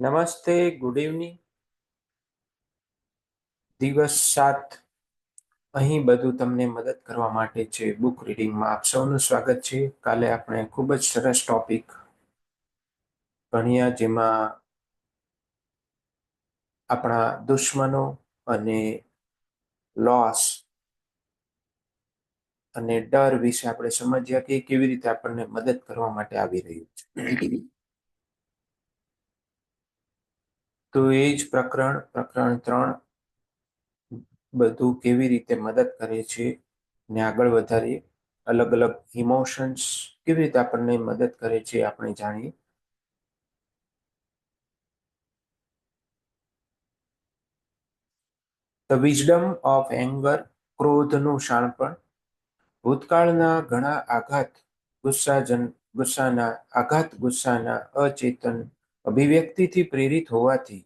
નમસ્તે good evening દિવસ સાત. અહીં બધું તમને મદદ કરવા માટે છે બુક રીડિંગમાં આપ સૌનું સ્વાગત છે. કાલે આપણે ખૂબ જ સરસ ટોપિક ભણ્યા, જેમાં આપણા દુશ્મનો અને લોસ અને ડર વિશે આપણે સમજ્યા કે કેવી રીતે આપણને મદદ કરવા માટે આવી રહ્યું છે. તો એ જ પ્રકરણ પ્રકરણ ત્રણ, બધું કેવી રીતે મદદ કરે છે ને આગળ વધારીએ અલગ અલગ ઇમોશન્સ કેવી રીતે આપણને મદદ કરે છે આપણે જાણીએ. ધ વિઝડમ ઓફ એંગર ક્રોધનું શાણપણ. ભૂતકાળના ઘણા આઘાત ગુસ્સાજન, ગુસ્સાના, આઘાત ગુસ્સાના અચેતન અભિવ્યક્તિથી પ્રેરિત હોવાથી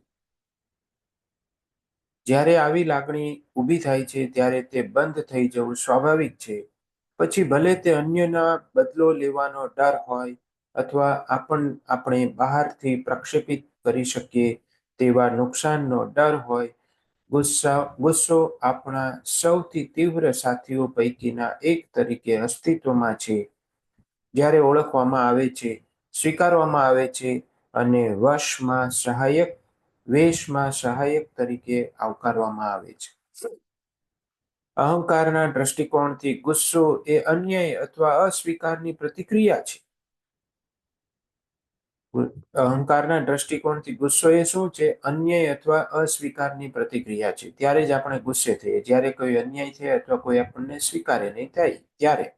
જ્યારે આવી લાગણી ઊભી થાય છે, ત્યારે તે બંધ થઈ જવું સ્વાભાવિક છે. પછી ભલે તે અન્યના બદલો લેવાનો ડર હોય અથવા આપણ, આપણે બહારથી પ્રક્ષેપિત કરી શકીએ તેવા નુકસાનનો ડર હોય, ગુસ્સા, ગુસ્સો આપણા સૌથી તીવ્ર સાથીઓ પૈકીના એક તરીકે અસ્તિત્વમાં છે. જ્યારે ઓળખવામાં આવે છે, સ્વીકારવામાં આવે છે અને વશમાં સહાયક, વેશમાં સહાયક તરીકે આવકારવામાં આવે છે. અહંકારના દ્રષ્ટિકોણથી ગુસ્સો એ અન્યાય અથવા અસ્વીકારની પ્રતિક્રિયા છે. અહંકારના દ્રષ્ટિકોણથી ગુસ્સો એ શું છે? અન્યાય અથવા અસ્વીકારની પ્રતિક્રિયા છે. ત્યારે જ આપણે ગુસ્સે થઈએ. જ્યારે કોઈ અન્યાય થાય અથવા કોઈ આપણને સ્વીકારે નહીં થાય, ત્યારે.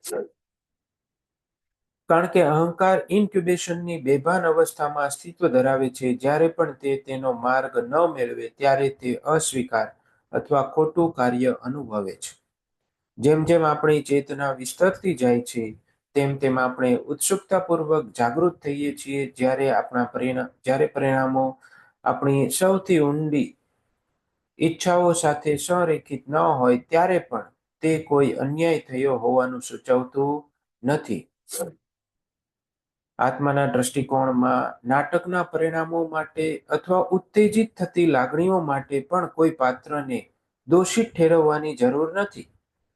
કારણ કે અહંકાર ઇન્ક્યુબેશનની બેભાન અવસ્થામાં અસ્તિત્વ ધરાવે છે. જ્યારે પણ તે તેનો માર્ગ ન મેળવે, ત્યારે તે અસ્વીકાર અથવા ખોટું કાર્ય અનુભવે છે. જેમ જેમ આપણી ચેતના વિસ્તરતી જાય છે, તેમ તેમ આપણે ઉત્સુકતાપૂર્વક જાગૃત થઈએ છીએ. જ્યારે આપણા પરિણામ જ્યારે પરિણામો આપણી સૌથી ઊંડી ઈચ્છાઓ સાથે સંરેખિત ન હોય, ત્યારે પણ તે કોઈ અન્યાય થયો હોવાનું સૂચવતું નથી. આત્માના દ્રષ્ટિકોણમાં નાટકના પરિણામો માટે અથવા ઉત્તેજિત થતી લાગણીઓ માટે પણ કોઈ પાત્રને દોષિત ઠેરવવાની જરૂર નથી.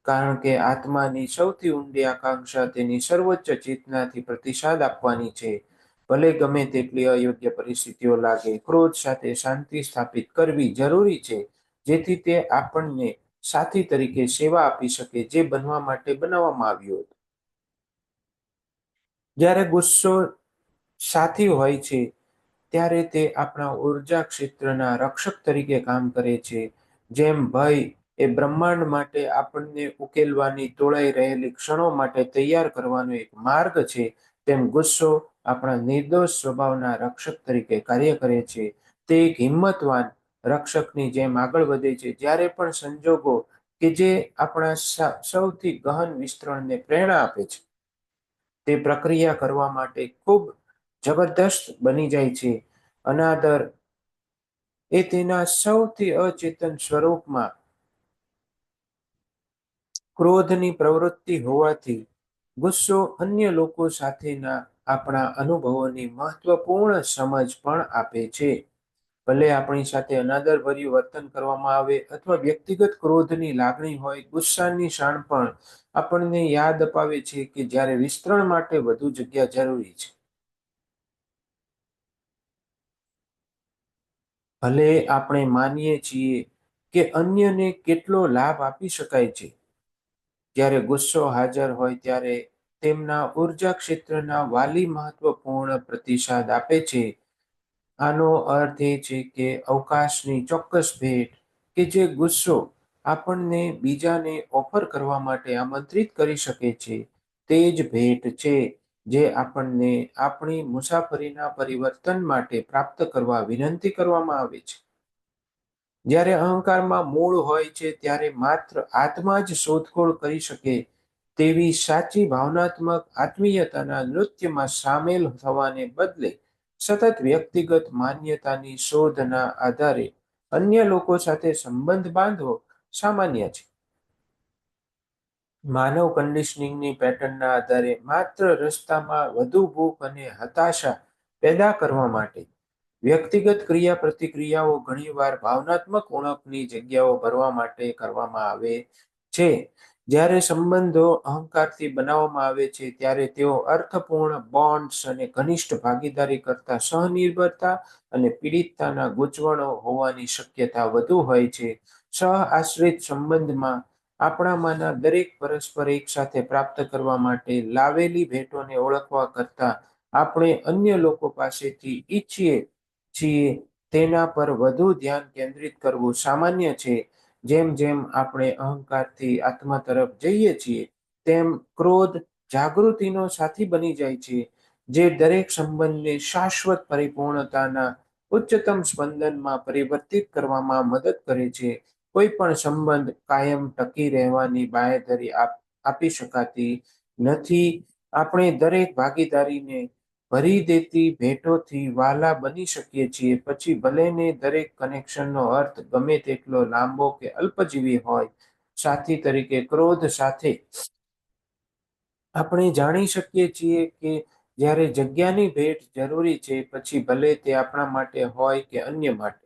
કારણ કે આત્માની સૌથી ઊંડી આકાંક્ષા તેની સર્વોચ્ચ ચેતનાથી પ્રતિસાદ આપવાની છે. ભલે ગમે તેટલી અયોગ્ય પરિસ્થિતિઓ લાગે, ક્રોધ સાથે શાંતિ સ્થાપિત કરવી જરૂરી છે, જેથી તે આપણને સાથી તરીકે સેવા આપી શકે, જે બનવા માટે બનાવવામાં આવ્યું હતું. જ્યારે ગુસ્સો સાથી હોય છે, ત્યારે તે આપણા ઊર્જા ક્ષેત્રના રક્ષક તરીકે કામ કરે છે. જેમ ભય એ બ્રહ્માંડ માટે આપણને ઉકેલવાની તોળાઈ રહેલી ક્ષણો માટે તૈયાર કરવાનો એક માર્ગ છે, તેમ ગુસ્સો આપણા નિર્દોષ સ્વભાવના રક્ષક તરીકે કાર્ય કરે છે. તે એક હિંમતવાન રક્ષકની જેમ આગળ વધે છે. જ્યારે પણ સંજોગો કે જે આપણા સૌથી ગહન વિસ્તરણને પ્રેરણા આપે છે તે પ્રક્રિયા કરવા માટે ખૂબ જબરદસ્ત બની જાય છે. અનાદર એ તેના સૌથી અચેતન સ્વરૂપમાં ક્રોધની પ્રવૃત્તિ હોવાથી ગુસ્સો અન્ય લોકો સાથેના આપણા અનુભવોની મહત્વપૂર્ણ સમજ પણ આપે છે. ભલે આપણી સાથે અનાદર ભર્યું વર્તન કરવામાં આવે અથવા વ્યક્તિગત ક્રોધની લાગણી હોય, ગુસ્સાની શાણ પણ આપણને યાદ અપાવે છે કે જ્યારે વિસ્તરણ માટે વધુ જગ્યા જરૂરી છે. ભલે આપણે માનીએ છીએ કે અન્યને કેટલો લાભ આપી શકાય છે. જ્યારે ગુસ્સો હાજર હોય ત્યારે તેમના ઊર્જા ક્ષેત્રના વાલી મહત્વપૂર્ણ પ્રતિસાદ આપે છે. આનો અર્થ એ છે કે અવકાશની ચોક્કસ ભેટ કે જે ગુસ્સો આપણને બીજાને ઓફર કરવા માટે આમંત્રિત કરી શકે છે, તે જ ભેટ છે જે આપણને આપણી મુસાફરીના પરિવર્તન માટે પ્રાપ્ત કરવા વિનંતી કરવામાં આવે છે. જ્યારે અહંકારમાં મૂળ હોય છે, ત્યારે માત્ર આત્મા જ શોધખોળ કરી શકે તેવી સાચી ભાવનાત્મક આત્મીયતાના નૃત્યમાં સામેલ થવાને બદલે સતત વ્યક્તિગત માન્યતાની શોધના આધારે અન્ય લોકો સાથે સંબંધ બાંધવો સામાન્ય છે. માનવ કન્ડિશનિંગની પેટર્નના આધારે માત્ર રસ્તામાં વધુ ભૂખ અને હતાશા પેદા કરવા માટે વ્યક્તિગત ક્રિયા પ્રતિક્રિયાઓ ઘણીવાર ભાવનાત્મક ઉણપની જગ્યાઓ ભરવા માટે કરવામાં આવે છે. જ્યારે સંબંધો અહંકારથી બનાવવામાં આવે છે, ત્યારે તેઓ અર્થપૂર્ણ બોન્ડ્સ અને ઘનિષ્ઠ ભાગીદારી કરતા સહનિર્ભરતા અને પીડિતતાના ગૂંચવણો હોવાની શક્યતા વધુ હોય છે. સહ આશ્રિત સંબંધમાં આપણામાંના દરેક પરસ્પર એક સાથે પ્રાપ્ત કરવા માટે લાવેલી ભેટોને ઓળખવા કરતા આપણે અન્ય લોકો પાસેથી ઈચ્છીએ છીએ. તેના પર વધુ ધ્યાન કેન્દ્રિત કરવું સામાન્ય છે. જેમ જેમ આપણે અહંકારથી આત્મા તરફ જઈએ છીએ, તેમ ક્રોધ જાગૃતિનો સાથી બની જાય છે, જે દરેક સંબંધને શાશ્વત પરિપૂર્ણતાના ઉચ્ચતમ સ્પંદનમાં પરિવર્તિત કરવામાં મદદ કરે છે. કોઈ પણ સંબંધ કાયમ ટકી રહેવાની બાંયધરી આપી શકાતી નથી. આપણે દરેક ભાગીદારીને ભરી દેતી ભેટોથી વાલા બની શકીએ છીએ. પછી ભલેને દરેક કનેક્શનનો અર્થ ગમે તેટલો લાંબો કે અલ્પજીવી હોય, સાથી તરીકે ક્રોધ સાથે આપણે જાણી શકીએ છીએ કે જ્યારે જગ્યાની ભેટ જરૂરી છે, પછી ભલે તે આપણા માટે હોય કે અન્ય માટે.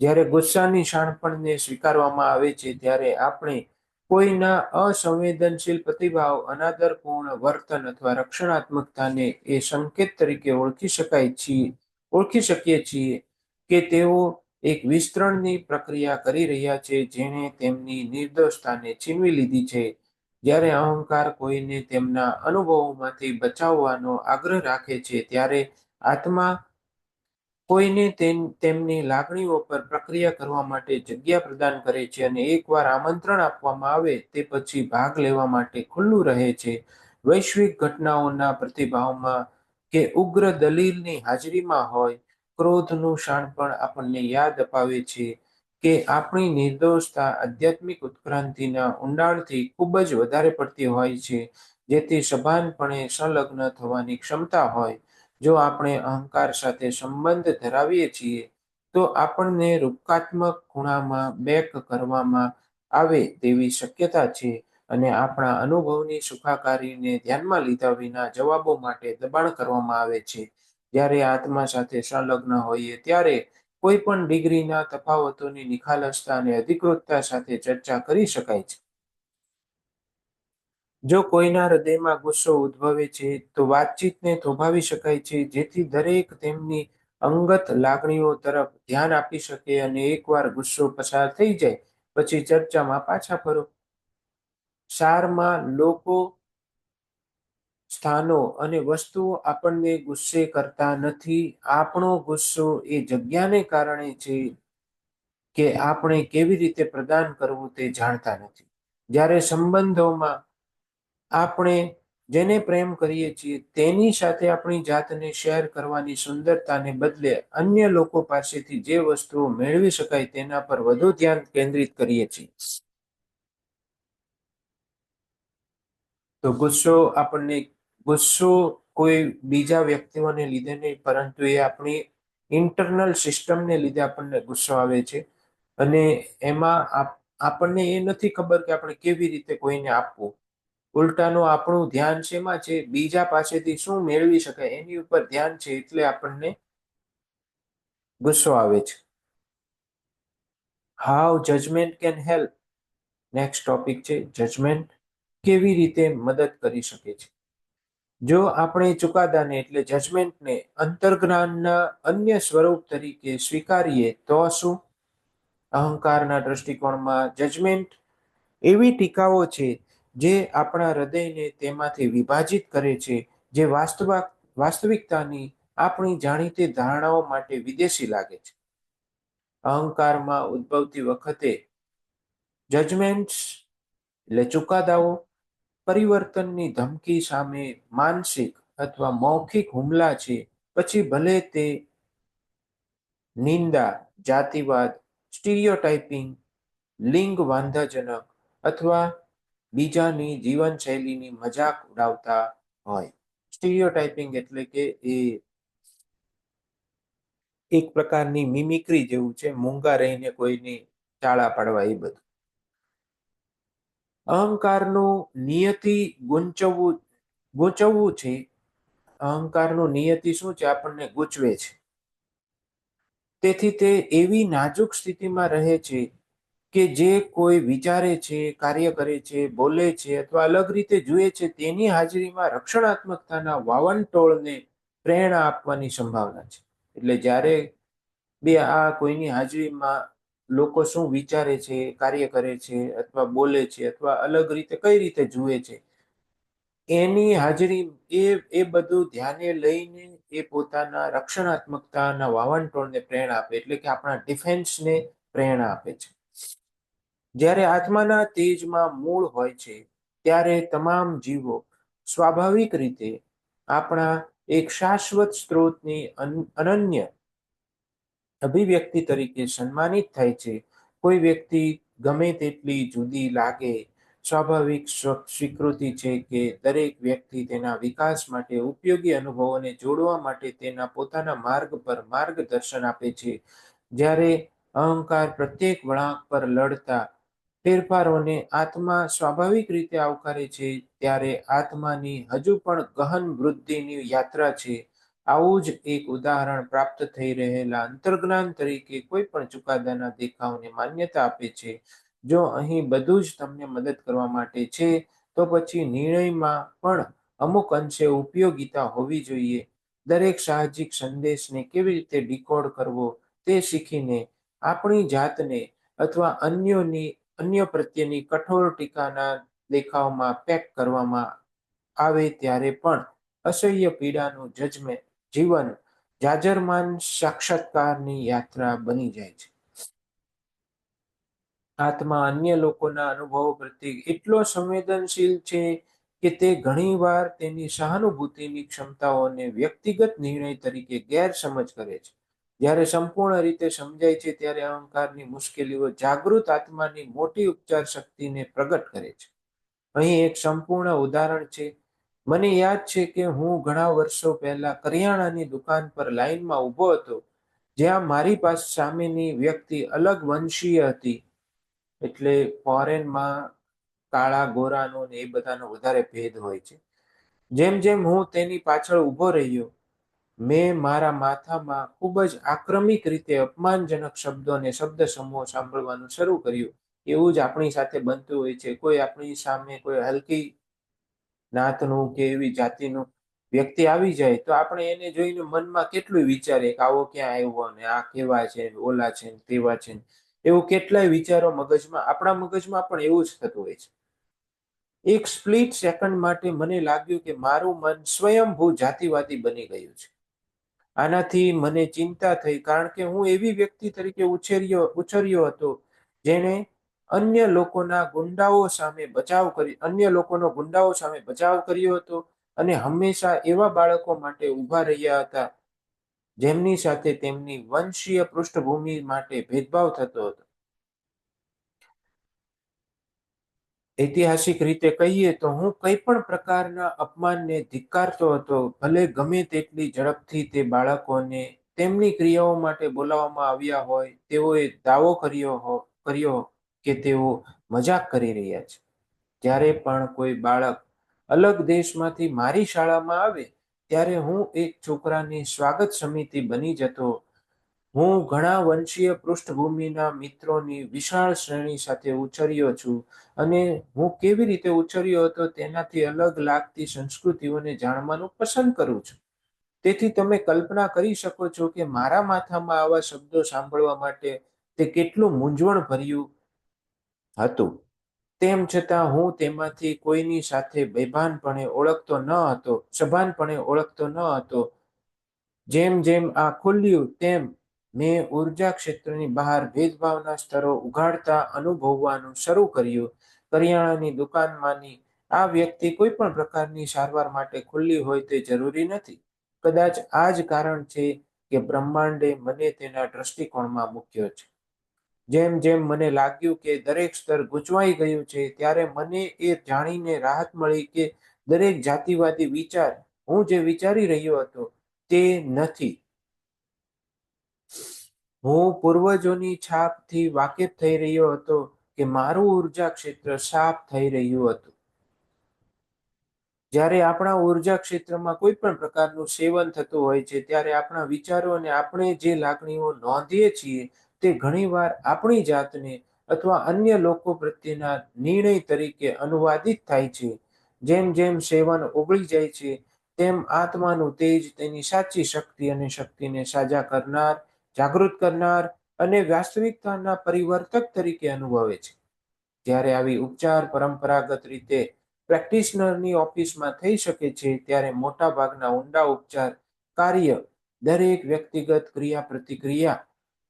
જ્યારે ગુસ્સાની શાણપણને સ્વીકારવામાં આવે છે, ત્યારે આપણે કોઈના અસંવેદનશીલ પ્રતિભાવ, અનાદરપૂર્ણ વર્તન અથવા રક્ષણાત્મકતાને એ સંકેત તરીકે ઓળખી શકાય છીએ, ઓળખી શકીએ છીએ કે તેઓ એક વિસ્તરણની પ્રક્રિયા કરી રહ્યા છે જેણે તેમની નિર્દોષતાને છીનવી લીધી છે. જ્યારે અહંકાર કોઈને તેમના અનુભવોમાંથી બચાવવાનો આગ્રહ રાખે છે, ત્યારે આત્મા કોઈને તેમની લાગણીઓ પર પ્રક્રિયા કરવા માટે જગ્યા પ્રદાન કરે છે અને એકવાર આમંત્રણ આપવામાં આવે તે પછી ભાગ લેવા માટે ખુલ્લું રહે છે. વૈશ્વિક ઘટનાઓના પ્રતિભાવમાં કે ઉગ્ર દલીલની હાજરીમાં હોય, ક્રોધનું શાણપણ આપણને યાદ અપાવે છે કે આપણી નિર્દોષતા આધ્યાત્મિક ઉત્ક્રાંતિના ઊંડાણથી ખૂબ જ વધારે પડતી હોય છે, જેથી સભાનપણે સંલગ્ન થવાની ક્ષમતા હોય. જો આપણે અહંકાર સાથે સંબંધ ધરાવીએ છીએ, તો આપણને રૂપકાત્મક ખૂણામાં બેક કરવામાં આવે તેવી શક્યતા છે અને આપણા અનુભવની સુખાકારીને ધ્યાનમાં લીધા વિના જવાબો માટે દબાણ કરવામાં આવે છે. જ્યારે આત્મા સાથે સંલગ્ન હોઈએ ત્યારે કોઈ પણ ડિગ્રીના તફાવતોની નિખાલસતા અને અધિકૃતતા સાથે ચર્ચા કરી શકાય છે. જો કોઈના હૃદયમાં ગુસ્સો ઉદ્ભવે છે, તો વાતચીતને થોભાવી શકાય છે, જેથી દરેક તેમની અંગત લાગણીઓ તરફ ધ્યાન આપી શકે અને એકવાર ગુસ્સો પસાર થઈ જાય, પછી ચર્ચામાં પાછા ફરો. સારમાં લોકો, સ્થાનો અને વસ્તુઓ આપણને ગુસ્સે કરતા નથી. આપણો ગુસ્સો એ જગ્યાને કારણે છે કે આપણે કેવી રીતે પ્રદાન કરવું તે જાણતા નથી. જ્યારે સંબંધોમાં આપણે જેને પ્રેમ કરીએ છીએ, તેની સાથે આપણી જાતને શેર કરવાની સુંદરતાને બદલે અન્ય લોકો પાસેથી જે વસ્તુઓ મેળવી શકાય તેના પર વધુ ધ્યાન કેન્દ્રિત કરીએ છીએ. તો ગુસ્સો આપણને, ગુસ્સો કોઈ બીજા વ્યક્તિઓને લીધે નહીં, પરંતુ એ આપણી ઇન્ટરનલ સિસ્ટમને લીધે આપણને ગુસ્સો આવે છે. અને એમાં આપણને એ નથી ખબર કે આપણે કેવી રીતે કોઈને આપવું. ઉલટાનું આપણું ધ્યાન શેમાં છે? બીજા પાસેથી શું મેળવી શકાય? એની ઉપર ધ્યાન છે એટલે આપણને ગુસ્સો આવે છે. How judgement can help next topic છે જજમેન્ટ કેવી રીતે મદદ કરી શકે છે? જો આપણે ચુકાદાને એટલે જજમેન્ટને અંતર્જ્ઞાનના અન્ય સ્વરૂપ તરીકે સ્વીકારીએ, તો શું? અહંકારના દ્રષ્ટિકોણમાં જજમેન્ટ એવી ટીકાઓ છે જે આપણા હૃદયને તેમાંથી વિભાજિત કરે છે, જે વાસ્તવિક, વાસ્તવિકતાની આપણી જાણીતી ધારણાઓ માટે વિદેશી લાગે છે. અહંકારમાં ઉદ્ભવતી વખતે જજમેન્ટ્સ એટલે ચુકાદાઓ, પરિવર્તનની ધમકી સામે માનસિક અથવા મૌખિક હુમલા છે, પછી ભલે તે નિંદા, જાતિવાદ સ્ટીરિયોટાઇપિંગ લિંગ વાંધાજનક અથવા બીજાની જીવનશૈલીની મજાક ઉડાવતા હોય. સ્ટીરિયોટાઇપિંગ એટલે કે એ એક પ્રકારની મિમિક્રી જેવું છે, મૂંગા રહીને કોઈની ચાળા પાડવા એ બધું. અહંકારનું નિયતિ ગુંચવવું, ગૂંચવવું છે. અહંકારનું નિયતિ શું છે? આપણને ગૂંચવે છે. તેથી તે એવી નાજુક સ્થિતિમાં રહે છે કે જે કોઈ વિચારે છે, કાર્ય કરે છે, બોલે છે અથવા અલગ રીતે જુએ છે, તેની હાજરીમાં રક્ષણાત્મકતાના વાવંટોળને પ્રેરણા આપવાની સંભાવના છે. એટલે જ્યારે બે આ કોઈની હાજરીમાં લોકો શું વિચારે છે, કાર્ય કરે છે અથવા બોલે છે અથવા અલગ રીતે કઈ રીતે જુએ છે, એની હાજરી એ એ બધું ધ્યાને લઈને એ પોતાના રક્ષણાત્મકતાના વાવંટોળને પ્રેરણા આપે. એટલે કે આપણા ડિફેન્સને પ્રેરણા આપે છે. જ્યારે આત્માના તેજમાં મૂળ હોય છે, ત્યારે તમામ જીવો સ્વાભાવિક રીતે આપણા એક શાશ્વત સ્ત્રોતની અનન્ય અભિવ્યક્તિ તરીકે સન્માનિત થાય છે. કોઈ વ્યક્તિ ગમે તેટલી જુદી લાગે, સ્વાભાવિક સ્વીકૃતિ છે કે દરેક વ્યક્તિ તેના વિકાસ માટે ઉપયોગી અનુભવોને જોડવા માટે તેના પોતાના માર્ગ પર માર્ગદર્શન આપે છે. જ્યારે અહંકાર પ્રત્યેક વળાંક પર લડતા ફેરફારોને આત્મા સ્વાભાવિક રીતે આવકારે છે, ત્યારે આત્માની હજુ પણ ગહન વૃદ્ધિની યાત્રા છે. આવું જ એક ઉદાહરણ પ્રાપ્ત થઈ રહેલા અંતર્જ્ઞાન તરીકે કોઈ પણ ચુકાદાના દેખાવને માન્યતા આપે છે. જો અહીં બધું જ તમને મદદ કરવા માટે છે, તો પછી નિર્ણયમાં પણ અમુક અંશે ઉપયોગીતા હોવી જોઈએ. દરેક સાહજિક સંદેશને કેવી રીતે ડીકોડ કરવો તે શીખીને આપણી જાતને અથવા અન્યોની અન્ય પ્રત્યેની કઠોર ટીકાના દેખાવમાં પેક કરવામાં આવે ત્યારે પણ અસહ્ય પીડાનું જજમેન્ટ જીવન જાજરમાન સાક્ષાત્કારની યાત્રા બની જાય છે. આત્મા અન્ય લોકોના અનુભવો પ્રત્યે એટલો સંવેદનશીલ છે કે તે ઘણીવાર તેની સહાનુભૂતિની ક્ષમતાઓને વ્યક્તિગત નિર્ણય તરીકે ગેરસમજ કરે છે. જ્યારે સંપૂર્ણ રીતે સમજાય છે, ત્યારે અહંકારની મુશ્કેલીઓ જાગૃત આત્માની મોટી ઉપચાર શક્તિને પ્રગટ કરે છે. અહીં એક સંપૂર્ણ ઉદાહરણ છે. મને યાદ છે કે હું ઘણા વર્ષો પહેલા કરિયાણાની દુકાન પર લાઈનમાં ઊભો હતો, જ્યાં મારી પાસે સામેની વ્યક્તિ અલગ વંશીય હતી. એટલે ફોરેનમાં કાળા ગોરાનો ને એ બધાનો વધારે ભેદ હોય છે. જેમ જેમ હું તેની પાછળ ઊભો રહ્યો મેં મારા માથામાં ખૂબ જ આક્રમિક રીતે અપમાનજનક શબ્દો અને શબ્દ સમૂહ સાંભળવાનું શરૂ કર્યું. એવું જ આપણી સાથે બનતું હોય છે. કોઈ આપણી સામે કોઈ હલકી નાતનું કે એવી જાતિનું વ્યક્તિ આવી જાય તો આપણે એને જોઈને મનમાં કેટલું વિચારે કે આવો ક્યાં આવ્યો ને, આ કેવા છે ઓલા છે તેવા છે એવું કેટલાય વિચારો મગજમાં, આપણા મગજમાં પણ એવું જ થતું હોય છે. એક સ્પ્લિટ સેકન્ડ માટે મને લાગ્યું કે મારું મન સ્વયંભૂ જાતિવાદી બની ગયું છે. આનાથી મને ચિંતા થઈ કારણ કે હું એવી વ્યક્તિ તરીકે ઉછેર્યો ઉછર્યો હતો જેને અન્ય લોકોના ગુંડાઓ સામે બચાવ કરી અન્ય લોકોનો ગુંડાઓ સામે બચાવ કર્યો હતો અને હંમેશા એવા બાળકો માટે ઊભા રહ્યા હતા જેમની સાથે તેમની વંશીય પૃષ્ઠભૂમિ માટે ભેદભાવ થતો હતો. ઐતિહાસિક રીતે કહીએ તો હું કઈ પણ પ્રકારના અપમાનને ધિક્કારતો હતો, ભલે ગમે તેટલી ઝડપથી તે બાળકોને તેમની ક્રિયાઓ માટે બોલાવવામાં આવ્યા હોય, તેઓએ દાવો કર્યો કર્યો કે તેઓ મજાક કરી રહ્યા છે. જ્યારે પણ કોઈ બાળક અલગ દેશમાંથી મારી શાળામાં આવે, ત્યારે હું એક છોકરાની સ્વાગત સમિતિ બની જતો હું ઘણા વંશીય પૃષ્ઠભૂમિના મિત્રોની વિશાળ શ્રેણી સાથે ઉછર્યો છું અને હું કેવી રીતે ઉછર્યો હતો તેનાથી અલગ લાગતી સંસ્કૃતિઓને જાણવાનું પસંદ કરું છું. તેથી તમે કલ્પના કરી શકો છો કે મારા માથામાં આવા શબ્દો સાંભળવા માટે તે કેટલું મૂંઝવણ ભર્યું હતું. તેમ છતાં હું તેમાંથી કોઈની સાથે બેભાનપણે ઓળખતો ન હતો, સભાનપણે ઓળખતો ન હતો. જેમ જેમ આ ખુલ્યું, તેમ મેં ઊર્જા ક્ષેત્રની બહાર ભેદભાવના સ્તરો ઉઘાડતા અનુભવવાનું શરૂ કર્યું. કરિયાણાની દુકાનમાંની આ વ્યક્તિ કોઈ પણ પ્રકારની સારવાર માટે ખુલ્લી હોય તે જરૂરી નથી. કદાચ આ જ કારણ છે કે બ્રહ્માંડે મને તેના દ્રષ્ટિકોણમાં મૂક્યો છે. જેમ જેમ મને લાગ્યું કે દરેક સ્તર ગૂંચવાઈ ગયું છે, ત્યારે મને એ જાણીને રાહત મળી કે દરેક જાતિવાદી વિચાર હું જે વિચારી રહ્યો હતો તે નથી. હું પૂર્વજોની છાપથી વાકેફ થઈ રહ્યો હતો કે મારું ઊર્જા ક્ષેત્ર સાફ થઈ રહ્યું હતું. જ્યારે આપણા ઊર્જા ક્ષેત્રમાં કોઈ પણ પ્રકારનું સેવન થતું હોય છે, ત્યારે આપણા વિચારો અને આપણે જે લાગણીઓ નોંધીએ છીએ તે ઘણીવાર આપણી જાતને અથવા અન્ય લોકો પ્રત્યેના નિર્ણય તરીકે અનુવાદિત થાય છે. જેમ જેમ સેવન ઓગળી જાય છે, તેમ આત્માનું તેજ તેની સાચી શક્તિ અને શક્તિને સાજા કરનાર જાગૃત કરનાર અને વાસ્તવિકતાના પરિવર્તક તરીકે અનુભવે છે. જ્યારે આવી ઉપચાર પરંપરાગત રીતે પ્રેક્ટિશનરની ઓફિસમાં થઈ શકે છે, ત્યારે મોટા ભાગના ઊંડા ઉપચાર કાર્ય દરેક વ્યક્તિગત ક્રિયા પ્રતિક્રિયા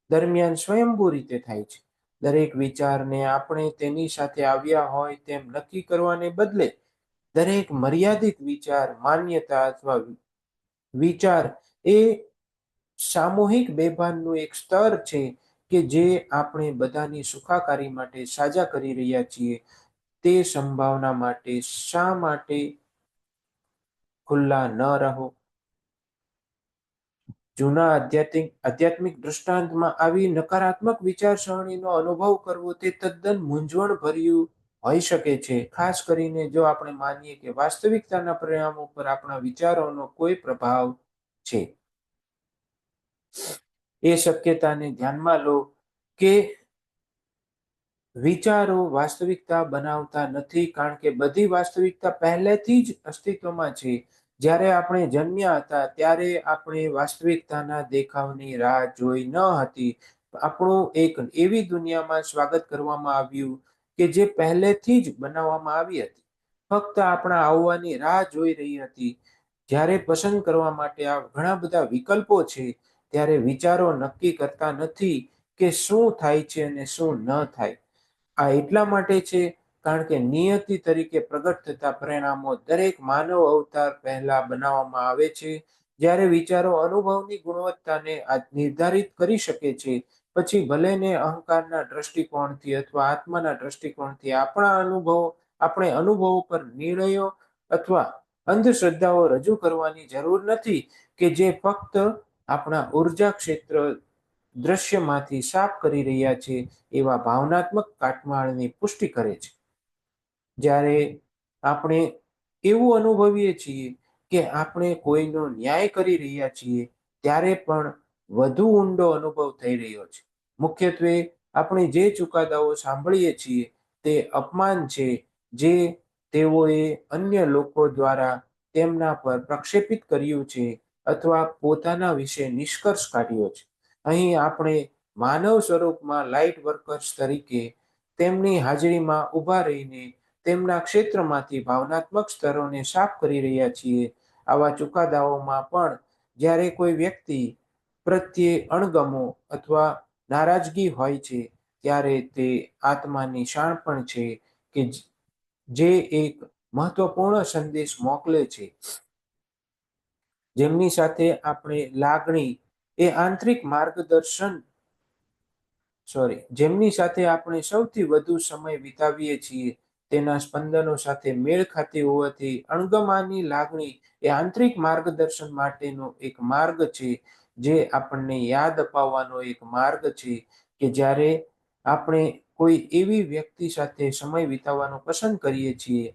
દરમિયાન સ્વયંભૂ રીતે થાય છે. દરેક વિચારને આપણે તેની સાથે આવ્યા હોય તેમ નક્કી કરવાને બદલે દરેક મર્યાદિત વિચાર, માન્યતા અથવા વિચાર એ સામૂહિક બેભાનનું એક સ્તર છે કે જે આપણે બધાની સુખાકારી માટે સાજા કરી રહ્યા છીએ. તે સંભાવના માટે શા માટે ખુલ્લા ન રહો? જૂના આધ્યાત્મિક આધ્યાત્મિક દૃષ્ટાંતમાં આવી નકારાત્મક વિચારસરણીનો અનુભવ કરવો તે તદ્દન મૂંઝવણ ભર્યું હોઈ શકે છે. ખાસ કરીને જો આપણે માનીએ કે વાસ્તવિકતાના પરિણામો પર આપણા વિચારોનો કોઈ પ્રભાવ છે. એ શક્યતાને ધ્યાનમાં લો કે વિચારો વાસ્તવિકતા બનાવતા નથી, કારણ કે બધી વાસ્તવિકતા પહેલેથી જ અસ્તિત્વમાં છે. જ્યારે આપણે જન્મ્યા હતા, ત્યારે આપણે વાસ્તવિકતાના દેખાવની રાહ જોઈ ન હતી. આપણું એક એવી દુનિયામાં સ્વાગત કરવામાં આવ્યું કે જે પહેલેથી જ બનાવવામાં આવી હતી. ફક્ત આપણા આવવાની રાહ જોઈ રહી હતી. જ્યારે પસંદ કરવા માટે આ ઘણા બધા વિકલ્પો છે ત્યારે વિચારો નક્કી કરતા નથી કે શું થાય છે અને શું ન થાય. આ એટલા માટે છે કારણ કે નિયતિ તરીકે પ્રગટ થતા પરિણામો દરેક માનવ અવતાર પહેલા બનાવવામાં આવે છે. જ્યારે વિચારો અનુભવની ગુણવત્તાને નિર્ધારિત કરી શકે છે, પછી ભલેને અહંકારના દ્રષ્ટિકોણથી અથવા આત્માના દ્રષ્ટિકોણથી આપણા અનુભવો, આપણે અનુભવો પર નિર્ણયો અથવા અંધશ્રદ્ધાઓ રજૂ કરવાની જરૂર નથી કે જે ફક્ત આપણા ઊર્જા ક્ષેત્ર દ્રશ્યમાંથી સાફ કરી રહ્યા છે એવા ભાવનાત્મક કાટમાળની પુષ્ટિ કરે છે. જ્યારે આપણે એવું અનુભવીએ છીએ કે આપણે કોઈનો ન્યાય કરી રહ્યા છીએ, ત્યારે પણ વધુ ઊંડો અનુભવ થઈ રહ્યો છે. મુખ્યત્વે આપણે જે ચુકાદાઓ સાંભળીએ છીએ તે અપમાન છે જે તેઓએ અન્ય લોકો દ્વારા તેમના પર પ્રક્ષેપિત કર્યું છે અથવા પોતાના વિશે નિષ્કર્ષ કાઢ્યો છે. અહીં આપણે માનવ સ્વરૂપમાં લાઇટ વર્કર્સ તરીકે તેમની હાજરીમાં ઊભા રહીને તેમના ક્ષેત્રમાંથી ભાવનાત્મક સ્તરોને સાફ કરી રહ્યા છીએ આવા ચુકાદાઓમાં પણ જ્યારે કોઈ વ્યક્તિ પ્રત્યે અણગમો અથવા નારાજગી હોય છે, ત્યારે તે આત્માની શાણપણ છે કે જે એક મહત્વપૂર્ણ સંદેશ મોકલે છે. જેમની સાથે આપણે લાગણી એ આંતરિક માર્ગદર્શન સોરી જેમની સાથે આપણે સૌથી વધુ સમય વિતાવીએ છીએ, તેના સ્પંદનો સાથે મેળ ખાતી હોવાથી અણગમાની લાગણી એ આંતરિક માર્ગદર્શન માટેનો એક માર્ગ છે, જે આપણને યાદ અપાવવાનો એક માર્ગ છે કે જ્યારે આપણે કોઈ એવી વ્યક્તિ સાથે સમય વિતાવવાનો પસંદ કરીએ છીએ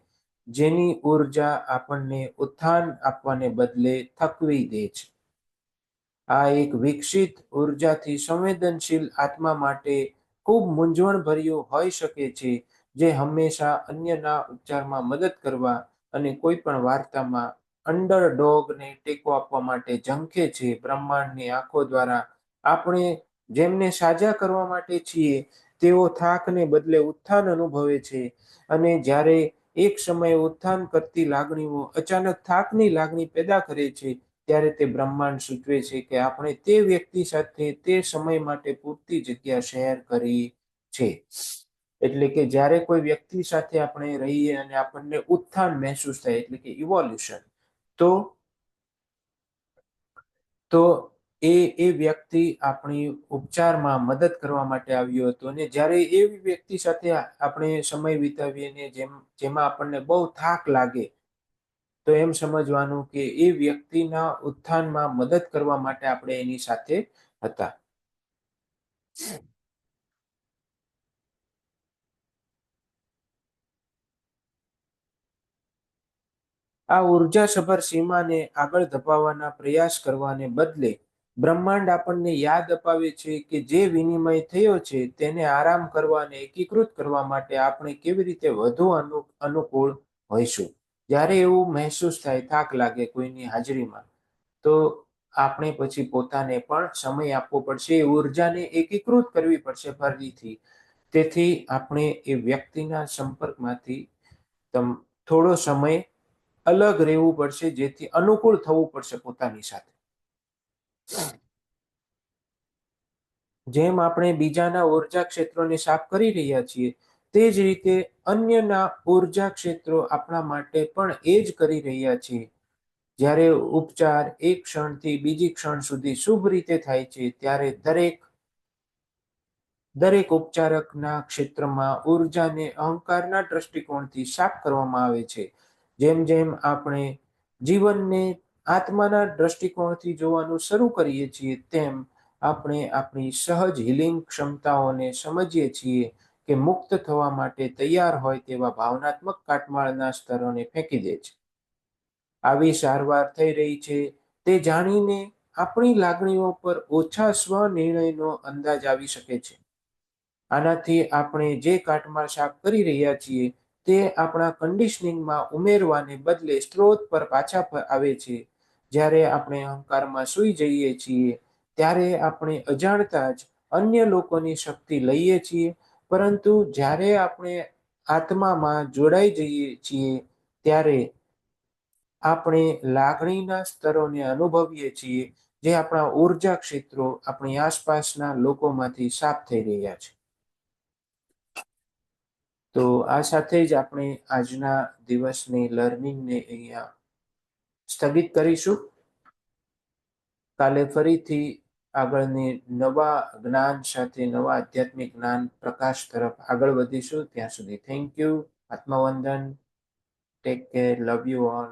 જેની ઊર્જા આપણને ઉત્થાન આપવાને બદલે થકવી દે છે. આ એક વિકસિત ઉર્જાથી સંવેદનશીલ આત્મા માટે ખૂબ મૂંઝવણભર્યું હોઈ શકે છે, જે હંમેશા અન્યના ઉપચારમાં મદદ કરવા અને કોઈ પણ વાર્તામાં અંડરડોગને ટેકો આપવા માટે ઝંખે છે. બ્રહ્માંડની આંખો દ્વારા આપણે જેમને સાજા કરવા માટે છીએ, તેઓ થાકને બદલે ઉત્થાન અનુભવે છે અને જ્યારે એક સમયે ઉત્થાન કરતી લાગણીઓ અચાનક થાકની લાગણી પેદા કરે છે, ત્યારે તે બ્રહ્માંડ સૂચવે છે કે આપણે તે વ્યક્તિ સાથે તે સમય માટે પૂરતી જગ્યા શેર કરી છે. એટલે કે જ્યારે કોઈ વ્યક્તિ સાથે આપણે રહીએ અને આપણને ઉત્થાન મહેસૂસ થાય, એટલે કે ઇવોલ્યુશન તો તો એ એ વ્યક્તિ આપણી ઉપચારમાં મદદ કરવા માટે આવ્યો હતો અને જ્યારે એવી વ્યક્તિ સાથે આપણે સમય વિતાવીએ જેમ, જેમાં આપણને બહુ થાક લાગે, તો એમ સમજવાનું કે એ વ્યક્તિના ઉત્થાનમાં મદદ કરવા માટે આપણે એની સાથે હતા. આ ઉર્જાસભર સીમાને આગળ ધપાવવાના પ્રયાસ કરવાને બદલે બ્રહ્માંડ આપણને યાદ અપાવે છે કે જે વિનિમય થયો છે તેને આરામ કરવા અને એકીકૃત કરવા માટે આપણે કેવી રીતે વધુ અનુ, અનુકૂળ હોઈશું? જ્યારે એવું મહેસૂસ થાય, થાક લાગે કોઈની હાજરીમાં, તો આપણે પછી પોતાને પણ સમય આપવો પડશે એ ઉર્જાને એકીકૃત કરવી પડશે ફરીથી. તેથી આપણે એ વ્યક્તિના સંપર્કમાંથી થોડો સમય અલગ રહેવું પડશે, જેથી અનુકૂળ થવું પડશે પોતાની સાથે. જેમ આપણે બીજાના ઊર્જા ક્ષેત્રોને સાફ કરી રહ્યા છીએ, તે જ રીતે અન્યના ઊર્જા ક્ષેત્રો આપણા માટે પણ એ જ કરી રહ્યા છીએ. જ્યારે ઉપચાર એક ક્ષણથી બીજી ક્ષણ સુધી શુભ રીતે થાય છે, ત્યારે દરેક દરેક ઉપચારકના ક્ષેત્રમાં ઉર્જાને અહંકારના દ્રષ્ટિકોણથી સાફ કરવામાં આવે છે. જેમ જેમ આપણે જીવનને આત્માના દ્રષ્ટિકોણથી જોવાનું શરૂ કરીએ છીએ તેમ આપણે આપણી સહજ હિલિંગ ક્ષમતાઓને સમજીએ છીએ કે મુક્ત થવા માટે તૈયાર હોય તેવા ભાવનાત્મક કાટમાળના સ્તરોને ફેંકી દે છે. આવી સારવાર થઈ રહી છે તે જાણીને આપણી લાગણીઓ પર ઓછા સ્વ નિર્ણયનો અંદાજ આવી શકે છે. આનાથી આપણે જે કાટમાળ સાફ કરી રહ્યા છીએ તે આપણા કન્ડિશનિંગમાં ઉમેરવાને બદલે સ્ત્રોત પર પાછા આવે છે જ્યારે આપણે અહંકારમાં સૂઈ જઈએ છીએ, ત્યારે આપણે અજાણતા જ અન્ય લોકોની શક્તિ લઈએ છીએ. પરંતુ જ્યારે આપણે આત્મામાં જોડાઈ જઈએ છીએ, ત્યારે આપણે લાગણીના સ્તરોને અનુભવીએ છીએ, જે આપણા ઊર્જા ક્ષેત્રો આપણી આસપાસના લોકોમાંથી સાફ થઈ રહ્યા છે. તો આ સાથે જ આપણે આજના દિવસની લર્નિંગને અહીંયા સ્થગિત કરીશું. કાલે ફરીથી આગળની નવા જ્ઞાન સાથે નવા આધ્યાત્મિક જ્ઞાન પ્રકાશ તરફ આગળ વધીશું. ત્યાં સુધી thank you Atmavandan. Take care love you all